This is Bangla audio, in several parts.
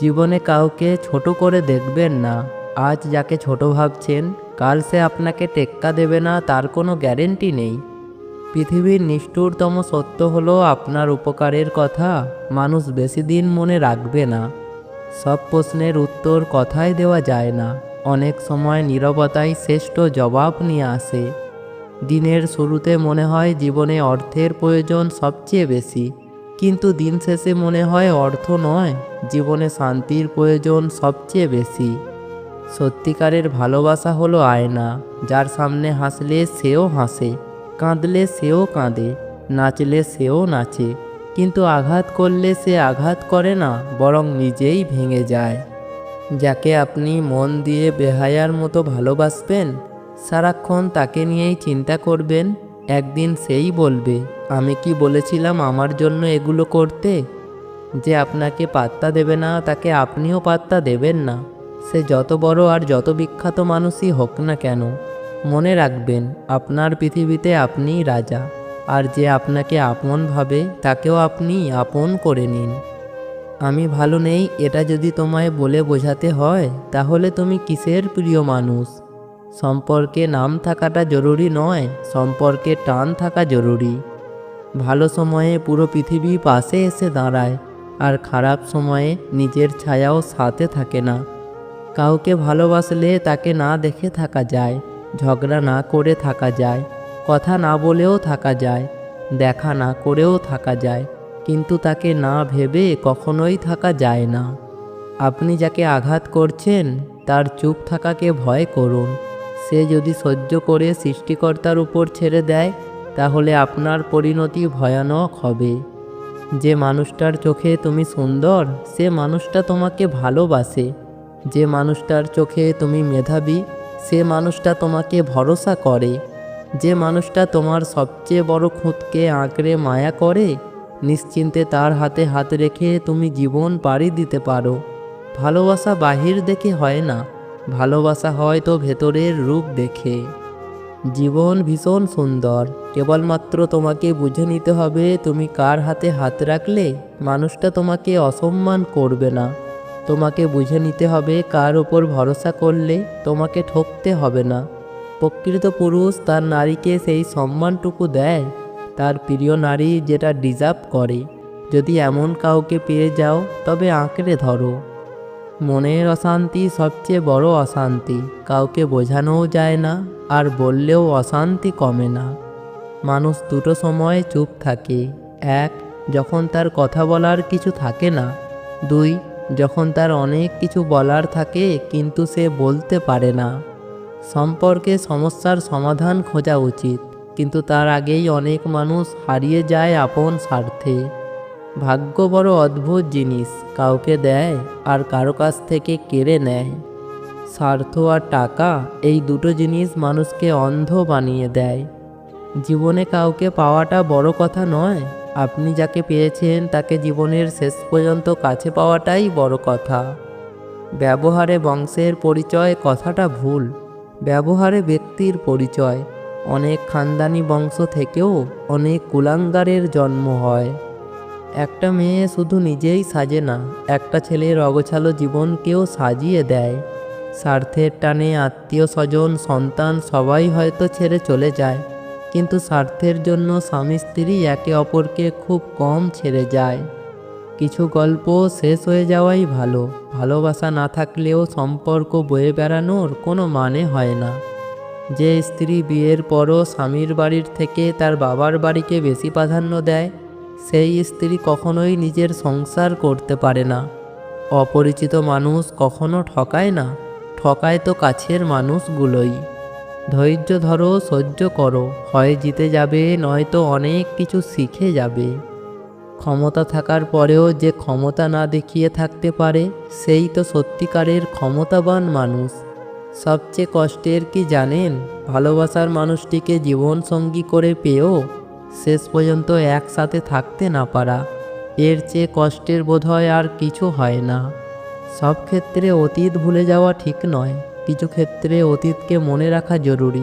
জীবনে কাউকে ছোট করে দেখবেন না। আজ যাকে ছোট ভাবছেন, কাল সে আপনাকে টেক্কা দেবে না, তার কোনো গ্যারেন্টি নেই। পৃথিবীর নিষ্ঠুরতম সত্য হলো আপনার উপকারের কথা মানুষ বেশি দিন মনে রাখবে না। সব প্রশ্নের উত্তর কথায় দেওয়া যায় না। অনেক সময় নীরবতাই শ্রেষ্ঠ জবাব নিয়ে আসে। দিনের শুরুতে মনে হয় জীবনে অর্থের প্রয়োজন সবচেয়ে বেশি। কিন্তু দিন শেষে মনে হয় অর্থ নয়, জীবনে শান্তির প্রয়োজন সবচেয়ে বেশি। সত্যিকারের ভালোবাসা হলো আয়না, যার সামনে হাসলে সেও হাসে, কাঁদলে সেও কাঁদে, নাচলে সেও নাচে। কিন্তু আঘাত করলে সে আঘাত করে না, বরং নিজেই ভেঙে যায়। যাকে আপনি মন দিয়ে বেহায়ার মতো ভালোবাসবেন, সারাক্ষণ তাকে নিয়েই চিন্তা করবেন একদিন সেই বলবে, আমি কি বলেছিলাম আমার জন্য এগুলো করতে? যে আপনাকে পাত্তা দেবে না, তাকে আপনিও পাত্তা দেবেন না। সে যত বড় আর যত বিখ্যাত মানুষই হোক না কেন, মনে রাখবেন, আপনার পৃথিবীতে আপনিই রাজা। আর যে আপনাকে আপন ভাবে, তাকেও আপনি আপন করে নিন। আমি ভালো নেই, এটা যদি তোমায় বলে বোঝাতে হয়, তাহলে তুমি কিসের প্রিয় মানুষ? সম্পর্কে নাম থাকাটা জরুরি নয়, সম্পর্কে টান থাকা জরুরি। ভালো সময়ে পুরো পৃথিবী পাশে এসে দাঁড়ায়, আর খারাপ সময়ে নিজের ছায়াও সাথে থাকে না। কাউকে ভালোবাসলে তাকে না দেখে থাকা যায়, ঝগড়া না করে থাকা যায়, কথা না বলেও থাকা যায়, দেখা না করেও থাকা যায়, কিন্তু তাকে না ভেবে কখনোই থাকা যায় না। আপনি যাকে আঘাত করছেন, তার চুপ থাকাকে ভয় করুন। সে যদি সহ্য করে সৃষ্টিকর্তার উপর ছেড়ে দেয়, তাহলে আপনার পরিণতি ভয়ানক হবে। যে মানুষটার চোখে তুমি সুন্দর, সে মানুষটা তোমাকে ভালোবাসে। যে মানুষটার চোখে তুমি মেধাবী, সে মানুষটা তোমাকে ভরসা করে। যে মানুষটা তোমার সবচেয়ে বড় খুঁতকে আঁকড়ে মায়া করে, নিশ্চিন্তে তার হাতে হাত রেখে তুমি জীবন পাড়ি দিতে পারো। ভালোবাসা বাহির দেখে হয় না। ভালোবাসা হয় তো ভেতরের রূপ দেখে। জীবন ভীষণ সুন্দর। কেবলমাত্র তোমাকে বুঝে নিতে হবে তুমি কার হাতে হাত রাখলে মানুষটা তোমাকে অসম্মান করবে না। তোমাকে বুঝে নিতে হবে কার ওপর ভরসা করলে তোমাকে ঠকতে হবে না। প্রকৃত পুরুষ তার নারীকে সেই সম্মানটুকু দেয়। তার প্রিয় নারী যেটা ডিজার্ভ করে। যদি এমন কাউকে পেয়ে যাও তবে আঁকড়ে ধরো। মনের অশান্তি সবচেয়ে বড় অশান্তি। কাউকে বোঝানোও যায় না, আর বললেও অশান্তি কমে না। মানুষ দুটো সময় চুপ থাকে। এক, যখন তার কথা বলার কিছু থাকে না। দুই, যখন তার অনেক কিছু বলার থাকে, কিন্তু সে বলতে পারে না। সম্পর্কে সমস্যার সমাধান খোঁজা উচিত, কিন্তু তার আগেই অনেক মানুষ হারিয়ে যায় আপন স্বার্থে। ভাগ্য বড় অদ্ভুত জিনিস, কাউকে দেয় আর কারও কাছ থেকে কেড়ে নেয়। স্বার্থ আর টাকা, এই দুটো জিনিস মানুষকে অন্ধ বানিয়ে দেয়। জীবনে কাউকে পাওয়াটা বড় কথা নয়, আপনি যাকে পেয়েছেন তাকে জীবনের শেষ পর্যন্ত কাছে পাওয়াটাই বড় কথা। ব্যবহারে বংশের পরিচয় কথাটা ভুল, ব্যবহারে ব্যক্তির পরিচয়। অনেক খানদানি বংশ থেকেও অনেক কুলাঙ্গারের জন্ম হয়। একটা মেয়ে শুধু নিজেই সাজে না, একটা ছেলের অগোছালো জীবনকেও সাজিয়ে দেয়। স্বার্থের টানে আত্মীয় স্বজন, সন্তান সবাই হয়তো ছেড়ে চলে যায়, কিন্তু স্বার্থের জন্য স্বামী স্ত্রী একে অপরকে খুব কম ছেড়ে যায়। কিছু গল্প শেষ হয়ে যাওয়াই ভালো, ভালোবাসা না থাকলেও সম্পর্ক বয়ে বেড়ানোর কোনো মানে হয় না। যে স্ত্রী বিয়ের পরও স্বামীর বাড়ির থেকে তার বাবার বাড়িকে বেশি প্রাধান্য দেয় সেই স্ত্রী কখনোই নিজের সংসার করতে পারে না। অপরিচিত মানুষ কখনো ঠকায় না, ঠকায় তো কাছের মানুষগুলোই। ধৈর্য ধরো, সহ্য করো, হয় জিতে যাবে, নয়তো অনেক কিছু শিখে যাবে। ক্ষমতা থাকার পরেও যে ক্ষমতা না দেখিয়ে থাকতে পারে, সেই তো সত্যিকারের ক্ষমতাবান মানুষ। সবচেয়ে কষ্টের কি জানেন? ভালোবাসার মানুষটিকে জীবনসঙ্গী করে পেয়েও শেষ পর্যন্ত একসাথে থাকতে না পারা। এর চেয়ে কষ্টের বোধ হয় আর কিছু হয় না। সব ক্ষেত্রে অতীত ভুলে যাওয়া ঠিক নয়। কিছু ক্ষেত্রে অতীতকে মনে রাখা জরুরি।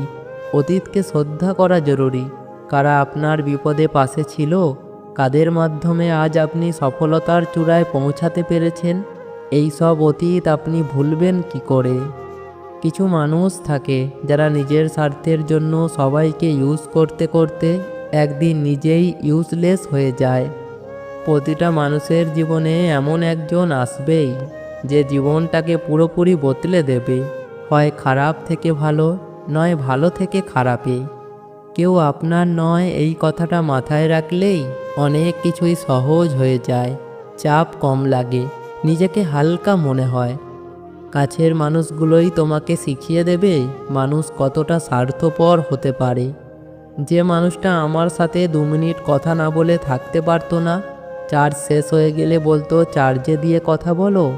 অতীতকে শ্রদ্ধা করা জরুরি। কারা আপনার বিপদে পাশে ছিল? কাদের মাধ্যমে আজ আপনি সফলতার চূড়ায় পৌঁছাতে পেরেছেন? এই সব অতীত আপনি ভুলবেন কি করে? কিছু মানুষ থাকে যারা নিজের স্বার্থের জন্য সবাইকে ইউজ করতে করতে একদিন নিজেই ইউজলেস হয়ে যায়। প্রতিটা মানুষের জীবনে এমন একজন আসবেই, যে জীবনটাকে পুরোপুরি বদলে দেবে। হয় খারাপ থেকে ভালো, নয় ভালো থেকে খারাপে কেউ আপনার নয় এই কথাটা মাথায় রাখলেই অনেক কিছুই সহজ হয়ে যায়, চাপ কম লাগে, নিজেকে হালকা মনে হয়। কাছের মানুষগুলোই তোমাকে শিখিয়ে দেবে মানুষ কতটা স্বার্থপর হতে পারে। যে মানুষটা আমার সাথে দু মিনিট কথা না বলে থাকতে পারতো না, চার্জ শেষ হয়ে গেলে বলতো, চার্জে দিয়ে কথা বলো।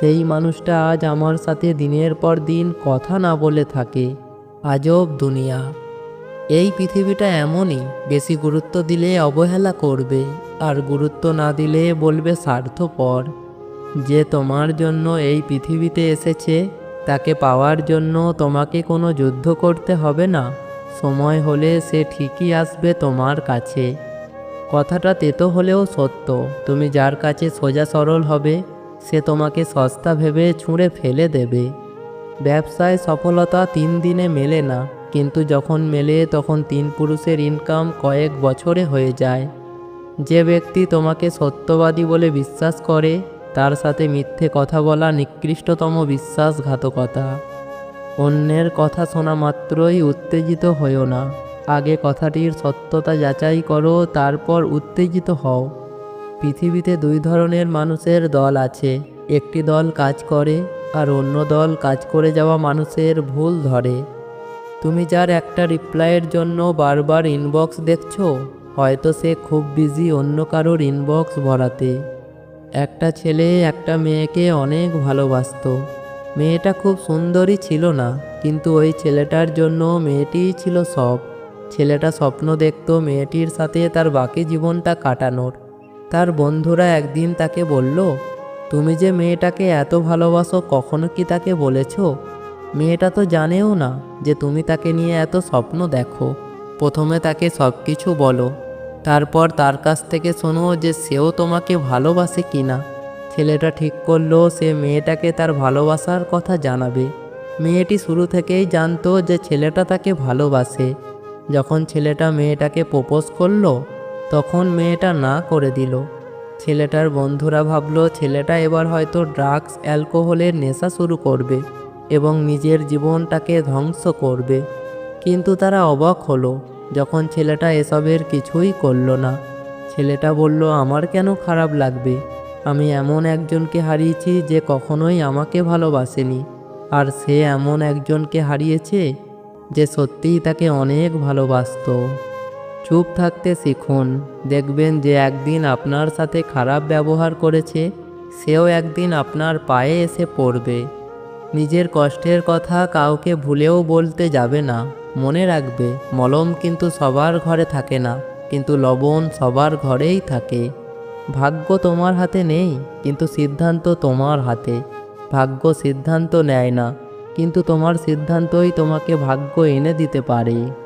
সেই মানুষটা আজ আমার সাথে দিনের পর দিন কথা না বলে থাকে। আজব দুনিয়া। এই পৃথিবীটা এমনই, বেশি গুরুত্ব দিলে অবহেলা করবে, আর গুরুত্ব না দিলে বলবে স্বার্থপর। যে তোমার জন্য এই পৃথিবীতে এসেছে, তাকে পাওয়ার জন্য তোমাকে কোনো যুদ্ধ করতে হবে না। সময় হলে সে ঠিকই আসবে তোমার কাছে। কথাটা তেতো হলেও সত্য। তুমি যার কাছে সোজা সরল হবে, সে তোমাকে সস্তা ভেবে ছুঁড়ে ফেলে দেবে। ব্যবসায় সফলতা তিন দিনে মেলে না, কিন্তু যখন মেলে তখন তিন পুরুষের ইনকাম কয়েক বছরে হয়ে যায়। যে ব্যক্তি তোমাকে সত্যবাদী বলে বিশ্বাস করে, তার সাথে মিথ্যে কথা বলা নিকৃষ্টতম বিশ্বাসঘাতকতা। অন্যের কথা শোনা মাত্রই উত্তেজিত হও না। আগে কথাটির সত্যতা যাচাই করো, তারপর উত্তেজিত হও। পৃথিবীতে দুই ধরনের মানুষের দল আছে। একটি দল কাজ করে আর অন্য দল কাজ করে যাওয়া মানুষের ভুল ধরে। তুমি যার একটা রিপ্লাইয়ের জন্য বারবার ইনবক্স দেখছ, হয়তো সে খুব বিজি অন্য কারোর ইনবক্স ভরাতে। একটা ছেলে একটা মেয়েকে অনেক ভালোবাসতো। মেয়েটা খুব সুন্দরী ছিল না, কিন্তু ওই ছেলেটার জন্য মেয়েটিই ছিল সব। ছেলেটা স্বপ্ন দেখত মেয়েটির সাথে তার বাকি জীবনটা কাটানোর। তার বন্ধুরা একদিন তাকে বলল, তুমি যে মেয়েটাকে এত ভালোবাসো, কখনো কি তাকে বলেছ? মেয়েটা তো জানেও না যে তুমি তাকে নিয়ে এত স্বপ্ন দেখো। প্রথমে তাকে সব কিছু বলো, তারপর তার কাছ থেকে শোনো যে সেও তোমাকে ভালোবাসে কি না ছেলেটা ঠিক করল, সে মেয়েটাকে তার ভালোবাসার কথা জানাবে। মেয়েটি শুরু থেকেই জানতো যে ছেলেটা তাকে ভালোবাসে। যখন ছেলেটা মেয়েটাকে প্রপোজ করল, তখন মেয়েটা না করে দিল। ছেলেটার বন্ধুরা ভাবলো, ছেলেটা এবার হয়তো ড্রাগস, অ্যালকোহলের নেশা শুরু করবে এবং নিজের জীবনটাকে ধ্বংস করবে। কিন্তু তারা অবাক হলো, যখন ছেলেটা এসবের কিছুই করল না। ছেলেটা বলল, আমার কেন খারাপ লাগবে? আমি এমন একজনকে হারিয়েছি যে কখনোই আমাকে ভালোবাসেনি। আর সে এমন একজনকে হারিয়েছে যে সত্যিই তাকে অনেক ভালোবাসতো। চুপ থাকতে শিখুন, দেখবেন যে একদিন আপনার সাথে খারাপ ব্যবহার করেছে, সেও একদিন আপনার পায়ে এসে পড়বে। নিজের কষ্টের কথা কাউকে ভুলেও বলতে যাবে না। মনে রাখবে, মলম কিন্তু সবার ঘরে থাকে না, কিন্তু লবণ সবার ঘরেই থাকে। ভাগ্য তোমার হাতে নেই, কিন্তু সিদ্ধান্ত তোমার হাতে। ভাগ্য সিদ্ধান্ত নেয় না, কিন্তু তোমার সিদ্ধান্তই তোমাকে ভাগ্য এনে দিতে পারে।